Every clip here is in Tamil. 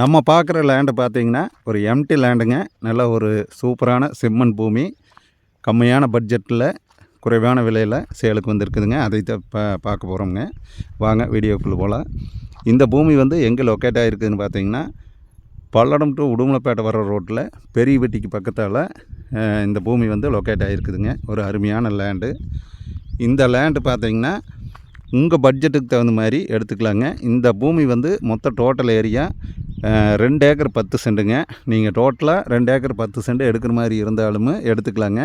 நம்ம பார்க்குற லேண்டை பார்த்தீங்கன்னா ஒரு எம்டி லேண்டுங்க நல்ல ஒரு சூப்பரான செம்மண் பூமி. கம்மியான பட்ஜெட்டில் குறைவான விலையில் சேலுக்கு வந்திருக்குதுங்க. அதை தான் பா பார்க்க போகிறோம்ங்க வாங்க வீடியோக்குள்ளே போகலாம் இந்த பூமி வந்து எங்கே லொக்கேட் ஆகிருக்குதுன்னு பார்த்தீங்கன்னா பல்லடம் டு உடுமலைப்பேட்டை வர ரோட்டில் பெரிய வெட்டிக்கு பக்கத்தால் இந்த பூமி வந்து லொக்கேட் ஆகிருக்குதுங்க ஒரு அருமையான லேண்டு இந்த லேண்டு பார்த்தீங்கன்னா உங்கள் பட்ஜெட்டுக்கு தகுந்த மாதிரி எடுத்துக்கலாங்க. இந்த பூமி வந்து மொத்த டோட்டல் ஏரியா ரெண்டு ஏக்கர் பத்து சென்ட்டுங்க நீங்கள் டோட்டலாக ரெண்டு ஏக்கர் பத்து சென்ட் எடுக்கிற மாதிரி இருந்தாலும் எடுத்துக்கலாங்க.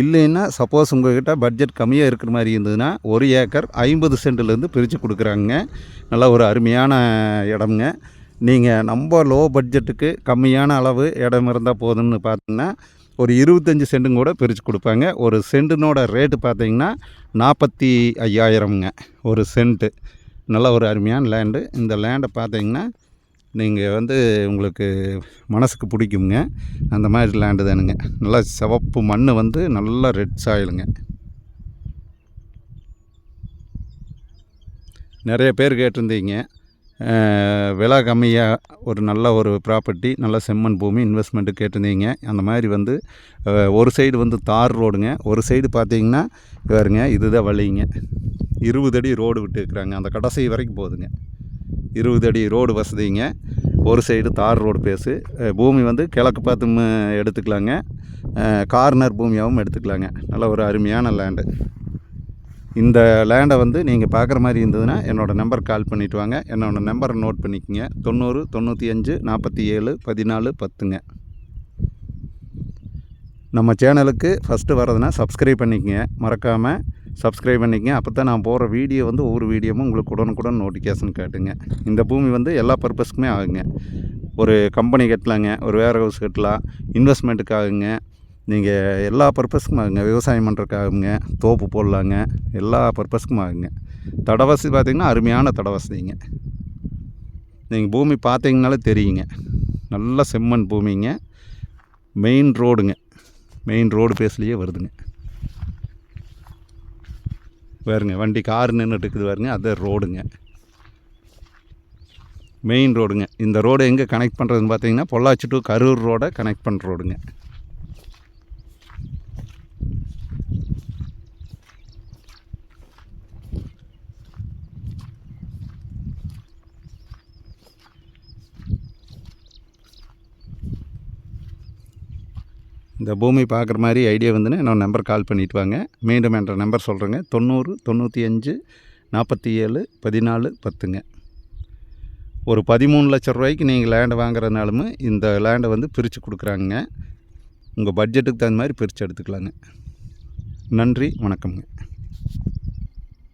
இல்லைன்னா சப்போஸ் உங்கள்கிட்ட பட்ஜெட் கம்மியாக இருக்கிற மாதிரி இருந்ததுன்னா ஒரு ஏக்கர் ஐம்பது சென்ட்லேருந்து பிரித்து கொடுக்குறாங்க. நல்லா ஒரு அருமையான இடம்ங்க. நீங்கள் நம்ம லோ பட்ஜெட்டுக்கு கம்மியான அளவு இடம் இருந்தால் போதும்னு பார்த்தீங்கன்னா ஒரு இருபத்தஞ்சி சென்ட்டுங்க கூட பிரித்து கொடுப்பாங்க. ஒரு சென்ட்டுனோட ரேட்டு பார்த்தீங்கன்னா நாற்பத்தி ஐயாயிரம்ங்க. ஒரு சென்ட்டு நல்ல ஒரு அருமையான லேண்டு இந்த லேண்டை பார்த்தீங்கன்னா நீங்கள் வந்து உங்களுக்கு மனசுக்கு பிடிக்குங்க அந்த மாதிரி லேண்டு தானுங்க. நல்லா சிவப்பு மண் வந்து நல்லா ரெட் சாயிலுங்க நிறைய பேர் கேட்டிருந்தீங்க. விலை கம்மியாக ஒரு நல்ல ஒரு ப்ராப்பர்ட்டி நல்ல செம்மண் பூமி இன்வெஸ்ட்மெண்ட்டு கேட்டிருந்தீங்க. அந்த மாதிரி வந்து ஒரு சைடு வந்து தார் ரோடுங்க ஒரு சைடு பார்த்தீங்கன்னா பாருங்க இதுதான் வழிங்க. இருபது அடி ரோடு விட்டுருக்குறாங்க அந்த கடைசி வரைக்கும் போகுதுங்க. இருபது அடி ரோடு வசதிங்க. ஒரு சைடு தார் ரோடு பேஸு பூமி வந்து கிழக்கு பார்த்து எடுத்துக்கலாங்க. கார்னர் பூமியாகவும் எடுத்துக்கலாங்க. நல்ல ஒரு அருமையான லேண்டு இந்த லேண்டை வந்து நீங்கள் பார்க்குற மாதிரி இருந்ததுன்னா என்னோடய நம்பர் கால் பண்ணிவிட்டு வாங்க. என்னோடய நம்பரை நோட் பண்ணிக்கோங்க. தொண்ணூறு தொண்ணூற்றி அஞ்சு நாற்பத்தி ஏழு பதினாலு பத்துங்க. நம்ம சேனலுக்கு ஃபஸ்ட்டு வரதுன்னா சப்ஸ்கிரைப் பண்ணிக்கங்க. மறக்காமல் சப்ஸ்கிரைப் பண்ணிக்கங்க. அப்போ தான் நான் போகிற வீடியோ வந்து ஒவ்வொரு வீடியோவும் உங்களுக்கு உடனுக்குடன் நோட்டிஃபிகேஷன் காட்டுங்க. இந்த பூமி வந்து எல்லா பர்பஸ்க்குமே ஆகுங்க. ஒரு கம்பெனி கட்டலாங்க ஒரு வேர் ஹவுஸ் கட்டலாம் இன்வெஸ்ட்மெண்ட்டுக்காகுங்க நீங்கள் எல்லா பர்பஸ்க்கும் ஆகுங்க. விவசாயம் பண்ணுறதுக்காகுங்க தோப்பு போடலாங்க. எல்லா பர்பஸ்க்கும் ஆகுங்க. தடவசதி பார்த்திங்கன்னா அருமையான தடவசதிங்க நீங்கள் பூமி பார்த்தீங்கனாலே தெரியுங்க. நல்ல செம்மண் பூமிங்க. மெயின் ரோடுங்க மெயின் ரோடு பேஸ்லேயே வருதுங்க. பாருங்க வண்டி கார் நின்றுட்டு இருக்குது பாருங்க அது ரோடுங்க. மெயின் ரோடுங்க இந்த ரோடு எங்கே கனெக்ட் பண்ணுறதுன்னு பார்த்தீங்கன்னா பொள்ளாச்சி டு கரூர் ரோடை கனெக்ட் பண்ணுற ரோடுங்க இந்த பூமி பார்க்குற மாதிரி ஐடியா வந்துன்னு என்னோட நம்பர் கால் பண்ணிட்டு வாங்க. மீண்டும் என்ற நம்பர் சொல்கிறேங்க தொண்ணூறு தொண்ணூற்றி அஞ்சு நாற்பத்தி ஏழு பதினாலு பத்துங்க. ஒரு பதிமூணு லட்ச ரூபாய்க்கு நீங்கள் லேண்டை வாங்குறதுனாலும் இந்த லேண்டை வந்து பிரித்து கொடுக்குறாங்க உங்கள் பட்ஜெட்டுக்கு தகுந்த மாதிரி பிரித்து எடுத்துக்கலாங்க. நன்றி வணக்கம்ங்க.